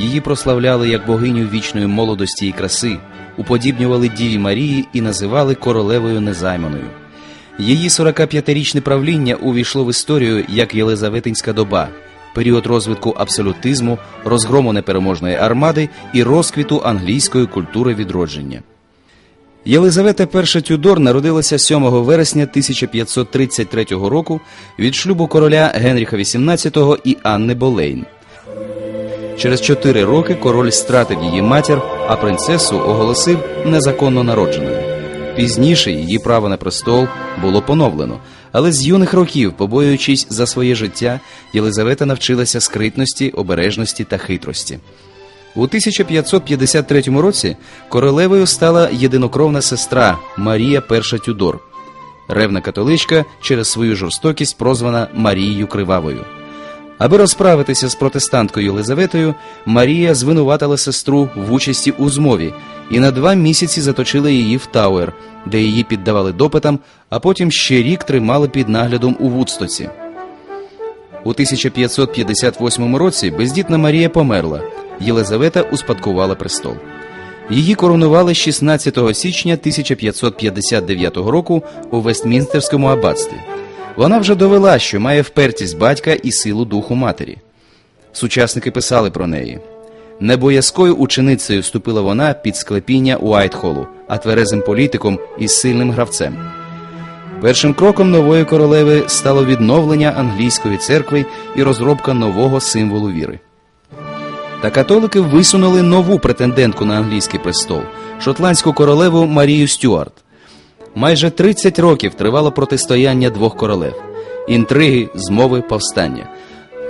Її прославляли як богиню вічної молодості і краси, уподібнювали Діві Марії і називали королевою незайманою. Її 45-річне правління увійшло в історію як Єлизаветинська доба, період розвитку абсолютизму, розгрому непереможної армади і розквіту англійської культури відродження. Єлизавета І Тюдор народилася 7 вересня 1533 року від шлюбу короля Генріха XVIII і Анни Болейн. Через чотири роки король стратив її матір, а принцесу оголосив незаконно народженою. Пізніше її право на престол було поновлено, але з юних років, побоюючись за своє життя, Єлизавета навчилася скритності, обережності та хитрості. У 1553 році королевою стала єдинокровна сестра Марія І Тюдор, ревна католичка через свою жорстокість прозвана Марією Кривавою. Аби розправитися з протестанткою Єлизаветою, Марія звинуватила сестру в участі у змові і на два місяці заточила її в Тауер, де її піддавали допитам, а потім ще рік тримали під наглядом у Вудстоці. У 1558 році бездітна Марія померла. Єлизавета успадкувала престол. Її коронували 16 січня 1559 року у Вестмінстерському аббатстві. Вона вже довела, що має впертість батька і силу духу матері. Сучасники писали про неї. Небоязкою ученицею вступила вона під склепіння Уайтхолу, а тверезим політиком і сильним гравцем. Першим кроком нової королеви стало відновлення англійської церкви і розробка нового символу віри. Та католики висунули нову претендентку на англійський престол шотландську королеву Марію Стюарт. Майже 30 років тривало протистояння двох королев, інтриги, змови, повстання.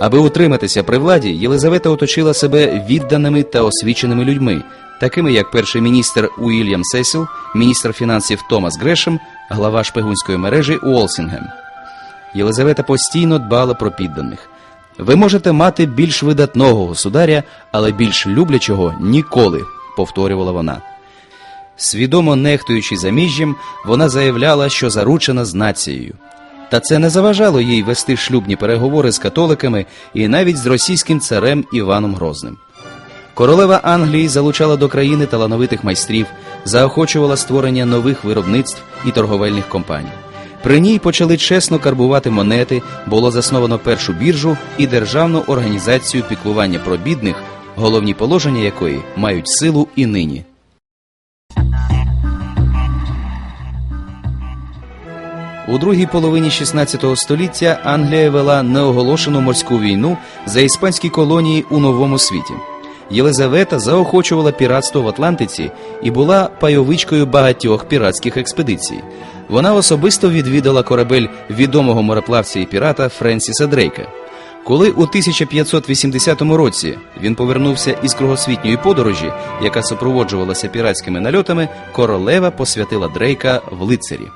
Аби утриматися при владі, Єлизавета оточила себе відданими та освіченими людьми, такими як перший міністр Уільям Сесіл, міністр фінансів Томас Грешем, глава шпигунської мережі Уолсінгем. Єлизавета постійно дбала про підданих. Ви можете мати більш видатного государя, але більш люблячого ніколи, повторювала вона. Свідомо нехтуючи заміжжям, вона заявляла, що заручена з нацією. Та це не заважало їй вести шлюбні переговори з католиками і навіть з російським царем Іваном Грозним. Королева Англії залучала до країни талановитих майстрів, заохочувала створення нових виробництв і торговельних компаній. При ній почали чесно карбувати монети, було засновано першу біржу і державну організацію піклування про бідних, головні положення якої мають силу і нині. У другій половині 16 століття Англія вела неоголошену морську війну за іспанські колонії у новому світі. Єлизавета заохочувала піратство в Атлантиці і була пайовичкою багатьох піратських експедицій. Вона особисто відвідала корабель відомого мореплавця і пірата Френсіса Дрейка. Коли у 1580 році він повернувся із кругосвітньої подорожі, яка супроводжувалася піратськими нальотами, королева посвятила Дрейка в лицарі.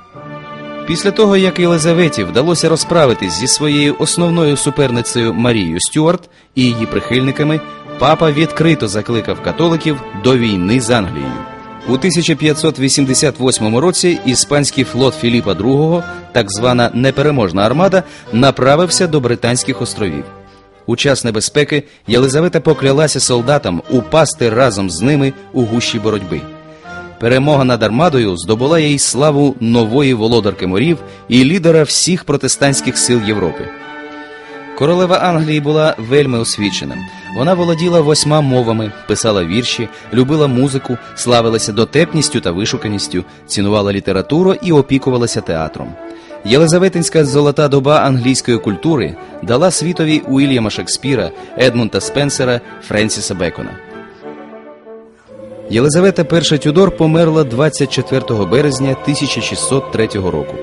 Після того, як Єлизаветі вдалося розправитись зі своєю основною суперницею Марією Стюарт і її прихильниками, папа відкрито закликав католиків до війни з Англією. У 1588 році іспанський флот Філіпа II, так звана непереможна армада, направився до Британських островів. У час небезпеки Єлизавета поклялася солдатам упасти разом з ними у гущі боротьби. Перемога над армадою здобула їй славу нової володарки морів і лідера всіх протестантських сил Європи. Королева Англії була вельми освічена. Вона володіла восьма мовами, писала вірші, любила музику, славилася дотепністю та вишуканістю, цінувала літературу і опікувалася театром. Єлизаветинська золота доба англійської культури дала світові Уільяма Шекспіра, Едмунда Спенсера, Френсіса Бекона. Єлизавета І Тюдор померла 24 березня 1603 року.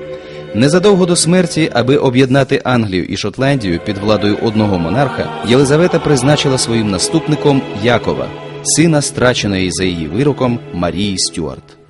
Незадовго до смерті, аби об'єднати Англію і Шотландію під владою одного монарха, Єлизавета призначила своїм наступником Якова, сина страченої за її вироком Марії Стюарт.